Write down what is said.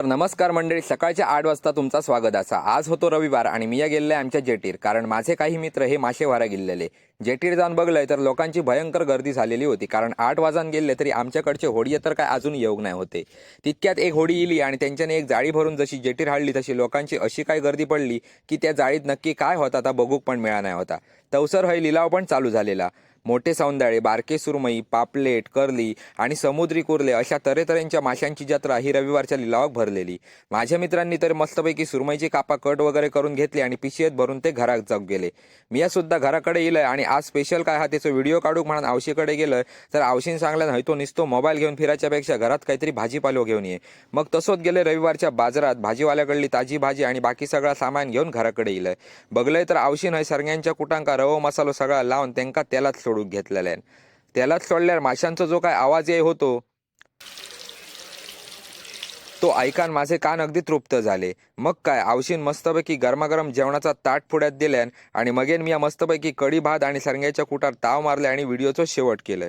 तर नमस्कार मंडळी सकाळच्या आठ वाजता तुमचा स्वागत असा. आज होतो रविवार आणि मी या गेले आमच्या जेटीर. कारण माझे काही मित्र हे मासे वारा गेलेले. जेटीर जाऊन बघलंय तर लोकांची भयंकर गर्दी झालेली होती. कारण आठ वाजान गेले तरी आमच्याकडचे होडी तर काय अजून येऊ नाही होते. तितक्यात एक होडी इली आणि त्यांच्याने एक जाळी भरून जशी जेटीर हाडली तशी लोकांची अशी काय गर्दी पडली की त्या जाळीत नक्की काय होता आता बघूक पण मिळा नाही होता. तवसर हय लिलाव पण चालू झालेला. मोठे सौंदाळे बारके सुरमई पापलेट करली आणि समुद्री कुर्ले अशा तऱ्हेतऱ्यांच्या माशांची जत्रा ही रविवारच्या लिलावात भरलेली. माझ्या मित्रांनी तर मस्तपैकी सुरमईची कापा कट वगैरे करून घेतली आणि पिशेत भरून ते घरात जाऊ गेले. मी सुद्धा घराकडे येलोय आणि आज स्पेशल काय हा त्याचा व्हिडिओ काढूक म्हणून आवशीकडे गेलोय. तर आवशीन सांगला नाही तो निसतो मोबाईल घेऊन फिरायच्यापेक्षा घरात काहीतरी भाजीपालो घेऊन ये. मग तसोच गेले रविवारच्या बाजारात भाजीवाल्याकडली ताजी भाजी आणि बाकी सगळा सामान घेऊन घराकडे येईल बघलंय तर आवशीन हय सरग्यांच्या कुटांका रवो मसालो सगळा लावून त्यांका तेलात सोडून घेतलेला आहे त्यालाच सोडल्यावर माशांचा जो काय आवाज ये होतो तो ऐकान माझे कान अगदी तृप्त झाले. मग काय आवशीन मस्तपैकी गरमागरम जेवणाचा ताट पुढ्यात दिल्यान आणि मगेन मी या मस्तपैकी कढी भात आणि सरंग्याच्या कुटार ताव मारले आणि व्हिडिओचं शेवट केलं.